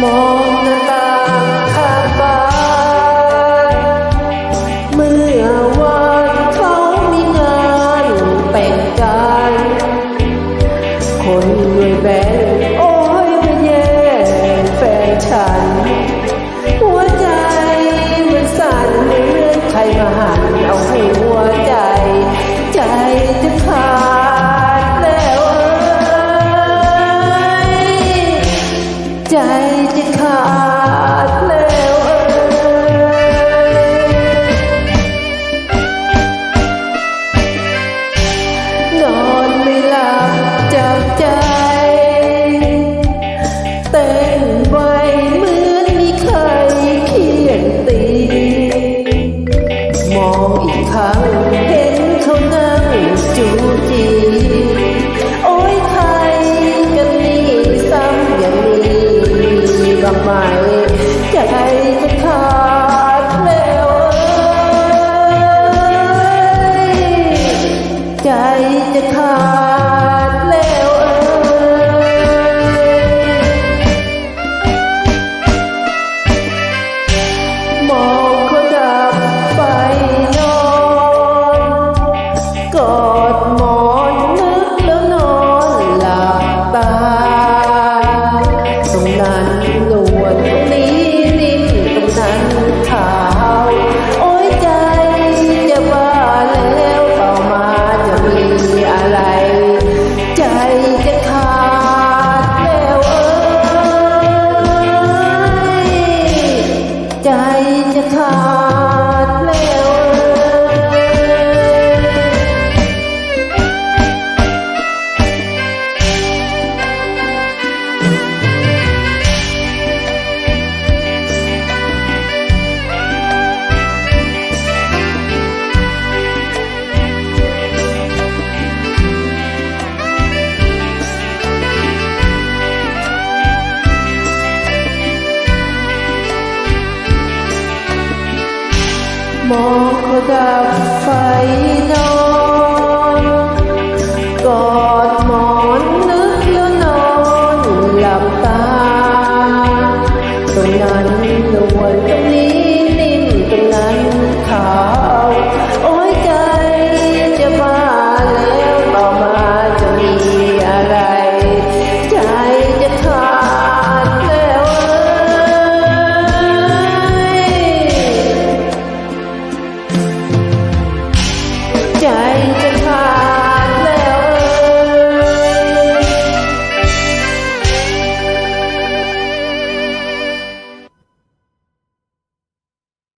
Mann ขังเห็นเขานั่จูจีโอ้ยใครกันนี่ซ้ำอย่างนี้บ้างไหมใจจะขาดแล้วใจจะขาด một gặp phải đâu 哎